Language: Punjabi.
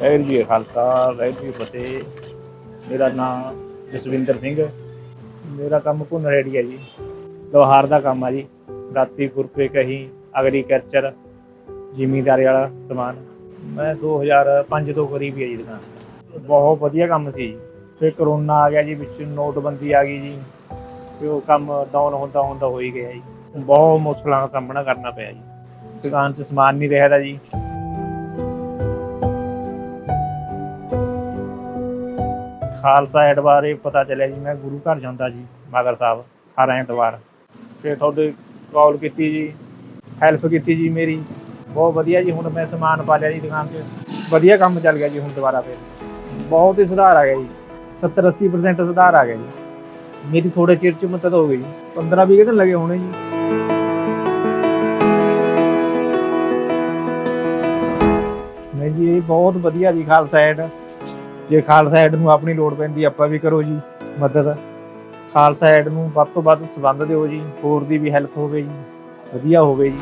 ਵਾਹਿਗੁਰੂ ਜੀ ਕਾ ਖਾਲਸਾ, ਵਾਹਿਗੁਰੂ ਜੀ ਕੀ ਫਤਿਹ। ਮੇਰਾ ਨਾਮ ਜਸਵਿੰਦਰ ਸਿੰਘ ਮੇਰਾ ਕੰਮ ਭੁੰਨ ਰੇੜੀ ਹੈ ਜੀ। ਲੋਹਾਰ ਦਾ ਕੰਮ ਆ ਜੀ। ਰਾਤੀ ਗੁਰਪੇ ਕਹੀ ਐਗਰੀਕਲਚਰ ਜ਼ਿਮੀਂਦਾਰੀ ਵਾਲਾ ਸਮਾਨ। ਮੈਂ 2005 ਤੋਂ ਕਰੀਬ ਹੀ ਹੈ ਜੀ ਦੁਕਾਨ। ਬਹੁਤ ਵਧੀਆ ਕੰਮ ਸੀ। ਜੀ ਫਿਰ ਕਰੋਨਾ ਆ ਗਿਆ ਜੀ, ਵਿੱਚ ਨੋਟਬੰਦੀ ਆ ਗਈ ਜੀ। ਤੇ ਉਹ ਕੰਮ ਡਾਊਨ ਹੁੰਦਾ ਹੁੰਦਾ ਹੋ ਹੀ ਗਿਆ ਜੀ। ਬਹੁਤ ਮੁਸ਼ਕਲਾਂ ਦਾ ਸਾਹਮਣਾ ਕਰਨਾ ਪਿਆ ਜੀ। ਦੁਕਾਨ 'ਚ ਸਮਾਨ ਨਹੀਂ ਰਿਹਾ ਦਾ ਜੀ। ਖਾਲਸਾ ਐਡ ਬਾਰੇ ਪਤਾ ਚੱਲਿਆ ਜੀ, ਮੈਂ ਗੁਰੂ ਘਰ ਜਾਂਦਾ ਜੀ, ਮਾਗਰ ਸਾਹਿਬ, ਹਰ ਐਤਵਾਰ। ਫਿਰ ਤੁਹਾਡੇ ਕਾਲ ਕੀਤੀ ਜੀ ਹੈਲਪ ਕੀਤੀ ਜੀ ਮੇਰੀ। ਬਹੁਤ ਵਧੀਆ ਜੀ, ਹੁਣ ਮੈਂ ਸਮਾਨ ਪਾ ਲਿਆ ਜੀ ਦੁਕਾਨ 'ਚ। ਵਧੀਆ ਕੰਮ ਚੱਲ ਗਿਆ ਜੀ ਹੁਣ ਦੁਬਾਰਾ ਫਿਰ। ਬਹੁਤ ਹੀ ਸੁਧਾਰ ਆ ਗਿਆ ਜੀ। 70 80% ਸੁਧਾਰ ਆ ਗਿਆ ਜੀ। ਮੇਰੀ ਥੋੜੇ ਚਿਰ 'ਚ ਮਦਦ ਹੋ ਗਈ ਜੀ। 15 20 ਦਿਨ ਲੱਗੇ ਹੋਣੇ ਜੀ। ਨਹੀਂ ਜੀ, ਇਹ ਬਹੁਤ ਵਧੀਆ ਜੀ, ਖਾਲਸਾ ਐਡ ਜੇ ਖਾਲਸਾ ਐਡ ਨੂੰ ਆਪਣੀ ਲੋੜ ਪੈਂਦੀ, ਆਪਾਂ ਵੀ ਕਰੋ ਜੀ ਮਦਦ। ਖਾਲਸਾ ਐਡ ਨੂੰ ਵੱਧ ਤੋਂ ਵੱਧ ਸਬੰਧ ਦਿਓ ਜੀ, ਹੋਰ ਦੀ ਵੀ ਹੈਲਪ ਹੋਵੇ ਜੀ, ਵਧੀਆ ਹੋਵੇ ਜੀ।